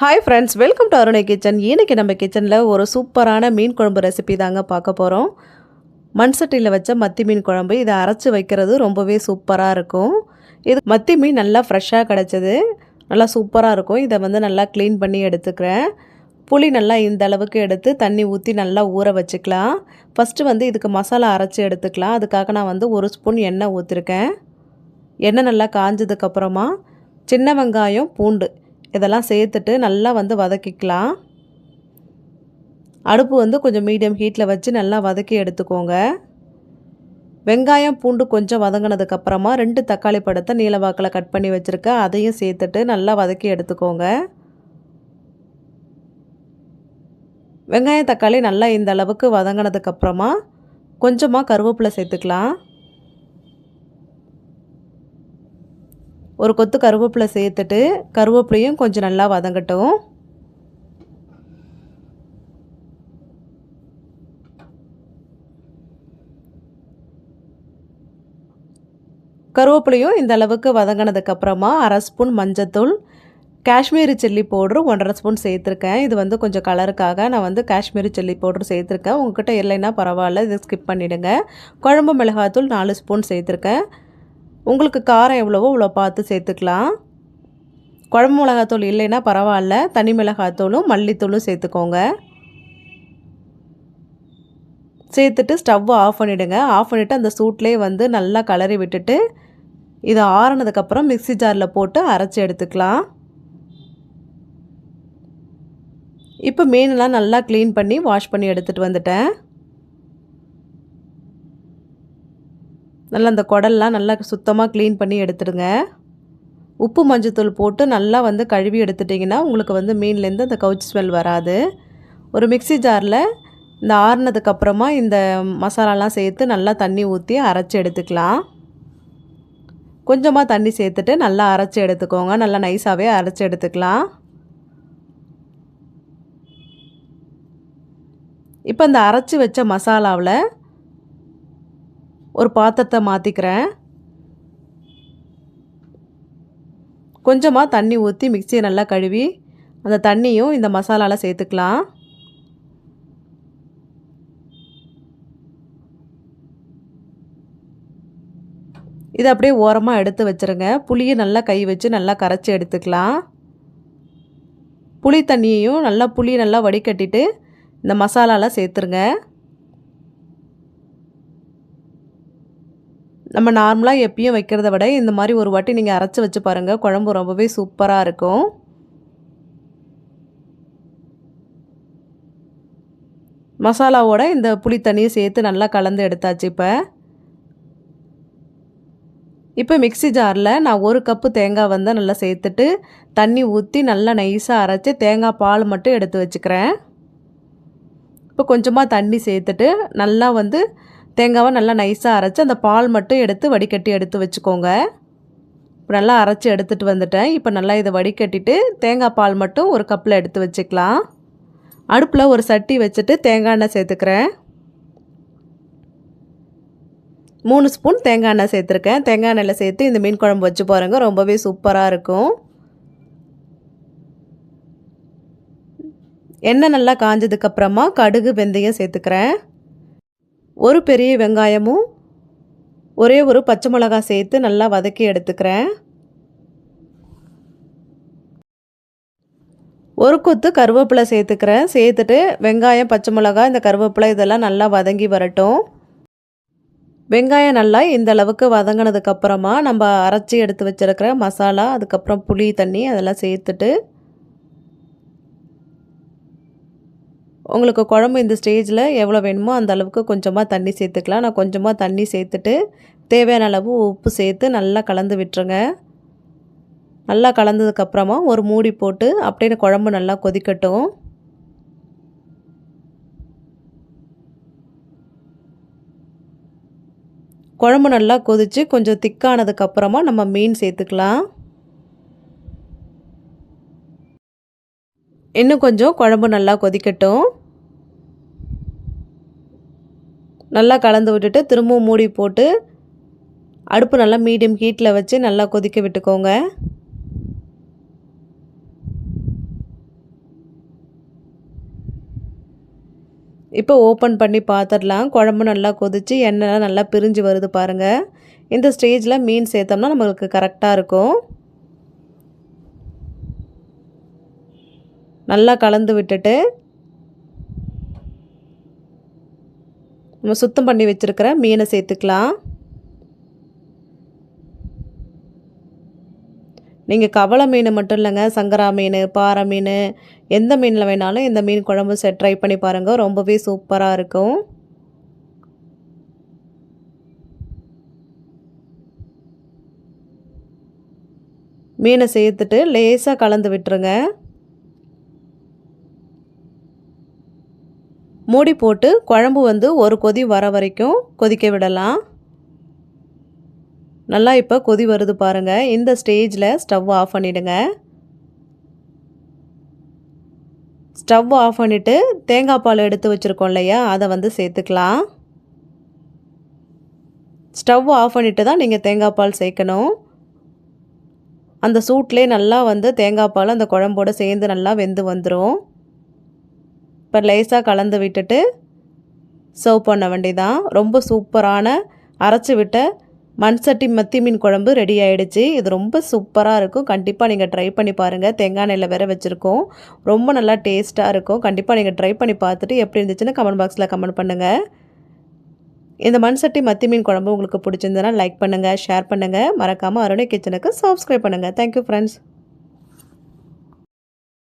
Hi friends welcome to Arunai kitchen இன்னைக்கு நம்ம கிச்சனில் ஒரு சூப்பரான மீன் குழம்பு ரெசிபி தாங்க பார்க்க போகிறோம் மண்சட்டியில் வச்ச மத்தி மீன் குழம்பு. இதை அரைச்சி வைக்கிறது ரொம்பவே சூப்பராக இருக்கும். இது மத்தி மீன் நல்லா ஃப்ரெஷ்ஷாக கிடச்சிது. நல்லா சூப்பராக இருக்கும். இதை வந்து நல்லா க்ளீன் பண்ணி எடுத்துக்கிறேன். புளி நல்லா இந்த அளவுக்கு எடுத்து தண்ணி ஊற்றி நல்லா ஊற வச்சுக்கலாம். ஃபஸ்ட்டு வந்து இதுக்கு மசாலா அரைச்சி எடுத்துக்கலாம். அதுக்காக நான் வந்து ஒரு ஸ்பூன் எண்ணெய் ஊற்றிருக்கேன் எண்ணெய் நல்லா காஞ்சதுக்கப்புறமா சின்ன வெங்காயம் பூண்டு. இதெல்லாம் சேர்த்துட்டு நல்லா வந்து வதக்கிக்கலாம். அடுப்பு வந்து கொஞ்சம் மீடியம் ஹீட்டில் வச்சு நல்லா வதக்கி எடுத்துக்கோங்க. வெங்காயம் பூண்டு கொஞ்சம் வதங்கினதுக்கப்புறமா ரெண்டு தக்காளி பழத்தை நீலவாக்கில் கட் பண்ணி வச்சுருக்கேன் அதையும் சேர்த்துட்டு நல்லா வதக்கி எடுத்துக்கோங்க. வெங்காயம் தக்காளி நல்லா இந்த அளவுக்கு வதங்கினதுக்கப்புறமா கொஞ்சமாக கருவேப்பிலை சேர்த்துக்கலாம். ஒரு கொத்து கருவேப்பிலை சேர்த்துட்டு கருவேப்பிலையும் கொஞ்சம் நல்லா வதங்கட்டும். கருவேப்பிலையும் இந்த அளவுக்கு வதங்கினதுக்கப்புறமா அரை ஸ்பூன் மஞ்சத்தூள் காஷ்மீரி சில்லி பவுட்ரு ஒன்றரை ஸ்பூன் சேர்த்துருக்கேன். இது வந்து கொஞ்சம் கலருக்காக நான் வந்து காஷ்மீரி சில்லி பவுட்ரு சேர்த்துருக்கேன். உங்ககிட்ட இல்லைன்னா பரவாயில்ல இதை ஸ்கிப் பண்ணிவிடுங்க குழம்பு மிளகாத்தூள் நாலு ஸ்பூன் சேர்த்துருக்கேன். உங்களுக்கு காரம் எவ்வளவோ இவ்வளோ பார்த்து சேர்த்துக்கலாம். குழம்பு மிளகாத்தூள் இல்லைன்னா பரவாயில்ல. தனி மிளகாத்தூளும் மல்லித்தூளும் சேர்த்துக்கோங்க. சேர்த்துட்டு ஸ்டவ் ஆஃப் பண்ணிவிடுங்க ஆஃப் பண்ணிவிட்டு அந்த சூட்லேயே வந்து நல்லா கலரி விட்டுட்டு இதை ஆறுனதுக்கப்புறம் மிக்சி ஜாரில் போட்டு அரைச்சி எடுத்துக்கலாம். இப்போ மீனெல்லாம் நல்லா க்ளீன் பண்ணி வாஷ் பண்ணி எடுத்துகிட்டு வந்துட்டேன். நல்லா அந்த குடல்லாம் நல்லா சுத்தமாக க்ளீன் பண்ணி எடுத்துடுங்க. உப்பு மஞ்சத்தூள் போட்டு நல்லா வந்து கழுவி எடுத்துட்டிங்கன்னா உங்களுக்கு வந்து மீன்லேருந்து அந்த கவுச்சி ஸ்மெல் வராது. ஒரு மிக்சி ஜாரில் இந்த ஆறுனதுக்கப்புறமா இந்த மசாலாலாம் சேர்த்து நல்லா தண்ணி ஊற்றி அரைச்சி எடுத்துக்கலாம். கொஞ்சமாக தண்ணி சேர்த்துட்டு நல்லா அரைச்சி எடுத்துக்கோங்க. நல்லா நைஸாகவே அரைச்சி எடுத்துக்கலாம். இப்போ இந்த அரைச்சி வச்ச மசாலாவில் ஒரு பாத்திரத்தை மாற்றிக்கிறேன் கொஞ்சமாக தண்ணி ஊற்றி மிக்சியை நல்லா கழுவி அந்த தண்ணியும் இந்த மசாலாவில் சேர்த்துக்கலாம். இதை அப்படியே ஓரமாக எடுத்து வச்சுருங்க. புளியை நல்லா கை வச்சு நல்லா கரைச்சி எடுத்துக்கலாம். புளி தண்ணியையும் நல்லா புளியை நல்லா வடிகட்டிட்டு இந்த மசாலாவில் சேர்த்துருங்க. நம்ம நார்மலாக எப்பயும் வைக்கிறத விட இந்த மாதிரி ஒரு வாட்டி நீங்கள் அரைச்சி வச்சு பாருங்கள் குழம்பு ரொம்பவே சூப்பராக இருக்கும். மசாலாவோட இந்த புளி தண்ணியை சேர்த்து நல்லா கலந்து எடுத்தாச்சு இப்போ. இப்போ மிக்சி ஜாரில் நான் ஒரு கப்பு தேங்காய் வந்து நல்லா சேர்த்துட்டு தண்ணி ஊற்றி நல்லா நைஸாக அரைச்சி தேங்காய் பால் மட்டும் எடுத்து வச்சுக்கிறேன். இப்போ கொஞ்சமாக தண்ணி சேர்த்துட்டு நல்லா வந்து தேங்காவை நல்லா நைஸாக அரைச்சி அந்த பால் மட்டும் எடுத்து வடிகட்டி எடுத்து வச்சுக்கோங்க. இப்போ நல்லா அரைச்சி எடுத்துகிட்டு வந்துட்டேன். இப்போ நல்லா இதை வடிகட்டிட்டு தேங்காய் பால் மட்டும் ஒரு கப்பில் எடுத்து வச்சுக்கலாம். அடுப்பில் ஒரு சட்டி வச்சுட்டு தேங்காய் எண்ணெய் சேர்த்துக்கிறேன். மூணு ஸ்பூன் தேங்காய் எண்ணெய் சேர்த்துருக்கேன். தேங்காய் எண்ணெயில் சேர்த்து இந்த மீன் குழம்பு வச்சு பாருங்கள் ரொம்பவே சூப்பராக இருக்கும். எண்ணெய் நல்லா காஞ்சதுக்கப்புறமா கடுகு வெந்தயம் சேர்த்துக்கிறேன். ஒரு பெரிய வெங்காயமும் ஒரே ஒரு பச்சை மிளகா சேர்த்து நல்லா வதக்கி எடுத்துக்கிறேன். ஒரு கொத்து கருவேப்பிலை சேர்த்துக்கிறேன். சேர்த்துட்டு வெங்காயம் பச்சை மிளகா இந்த கருவேப்பிலை இதெல்லாம் நல்லா வதங்கி வரட்டும். வெங்காயம் நல்லா இந்த அளவுக்கு வதங்கினதுக்கப்புறமா நம்ம அரைச்சி எடுத்து வச்சுருக்கிற மசாலா அதுக்கப்புறம் புளி தண்ணி அதெல்லாம் சேர்த்துட்டு உங்களுக்கு குழம்பு இந்த ஸ்டேஜில் எவ்வளோ வேணுமோ அந்த அளவுக்கு கொஞ்சமாக தண்ணி சேர்த்துக்கலாம். நான் கொஞ்சமாக தண்ணி சேர்த்துட்டு தேவையான அளவு உப்பு சேர்த்து நல்லா கலந்து விட்டுருங்க. நல்லா கலந்ததுக்கப்புறமா ஒரு மூடி போட்டு அப்படியே குழம்பு நல்லா கொதிக்கட்டும். குழம்பு நல்லா கொதித்து கொஞ்சம் திக்கானதுக்கப்புறமா நம்ம மீன் சேர்த்துக்கலாம். இன்னும் கொஞ்சம் குழம்பு நல்லா கொதிக்கட்டும். நல்லா கலந்து விட்டுட்டு திரும்பவும் மூடி போட்டு அடுப்பு நல்லா மீடியம் ஹீட்டில் வச்சு நல்லா கொதிக்க விட்டுக்கோங்க. இப்போ ஓப்பன் பண்ணி பார்த்துடலாம் குழம்பு நல்லா கொதித்து எண்ணெய்லாம் நல்லா பிரிஞ்சு வருது பாருங்கள் இந்த ஸ்டேஜில் மீன் சேர்த்தோம்னா நம்மளுக்கு கரெக்டாக இருக்கும். நல்லா கலந்து விட்டுட்டு நம்ம சுத்தம் பண்ணி வச்சுருக்கிற மீனை சேர்த்துக்கலாம். நீங்கள் கவளை மீன் மட்டும் இல்லைங்க சங்கரா மீன் பாறை மீன் எந்த மீனில் வேணாலும் இந்த மீன் குழம்பு செட் ட்ரை பண்ணி பாருங்கள் ரொம்பவே சூப்பராக இருக்கும். மீனை சேர்த்துட்டு லேசாக கலந்து விட்டுருங்க. மூடி போட்டு குழம்பு வந்து ஒரு கொதி வர வரைக்கும் கொதிக்க விடலாம். நல்லா இப்போ கொதி வருது பாருங்கள் இந்த ஸ்டேஜில் ஸ்டவ் ஆஃப் பண்ணிவிடுங்க ஸ்டவ் ஆஃப் பண்ணிவிட்டு தேங்காய் பால் எடுத்து வச்சுருக்கோம் இல்லையா? அதை வந்து சேர்த்துக்கலாம். ஸ்டவ் ஆஃப் பண்ணிவிட்டு தான் நீங்கள் தேங்காய் பால் சேர்க்கணும். அந்த சூட்லேயே நல்லா வந்து தேங்காய் பால் அந்த குழம்போடு சேர்ந்து நல்லா வெந்து வந்துடும் இப்போ லேசாக கலந்து விட்டுட்டு சர்வ் பண்ண வேண்டியதான் ரொம்ப சூப்பரான அரைச்சி விட்ட மண் சட்டி மத்தி மீன் குழம்பு ரெடி ஆகிடுச்சு இது ரொம்ப சூப்பராக இருக்கும். கண்டிப்பாக நீங்கள் ட்ரை பண்ணி பாருங்கள் தேங்காய் எண்ணெயில் வேற வச்சுருக்கோம். ரொம்ப நல்லா டேஸ்ட்டாக இருக்கும். கண்டிப்பாக நீங்கள் ட்ரை பண்ணி பார்த்துட்டு எப்படி இருந்துச்சுன்னு கமெண்ட் பாக்ஸில் கமெண்ட் பண்ணுங்கள் இந்த மண் சட்டி மத்தி மீன் குழம்பு உங்களுக்கு பிடிச்சிருந்ததுன்னா லைக் பண்ணுங்கள் ஷேர் பண்ணுங்கள் மறக்காமல் அருணை கிச்சனுக்கு சப்ஸ்கிரைப் பண்ணுங்கள் தேங்க்யூ ஃப்ரெண்ட்ஸ்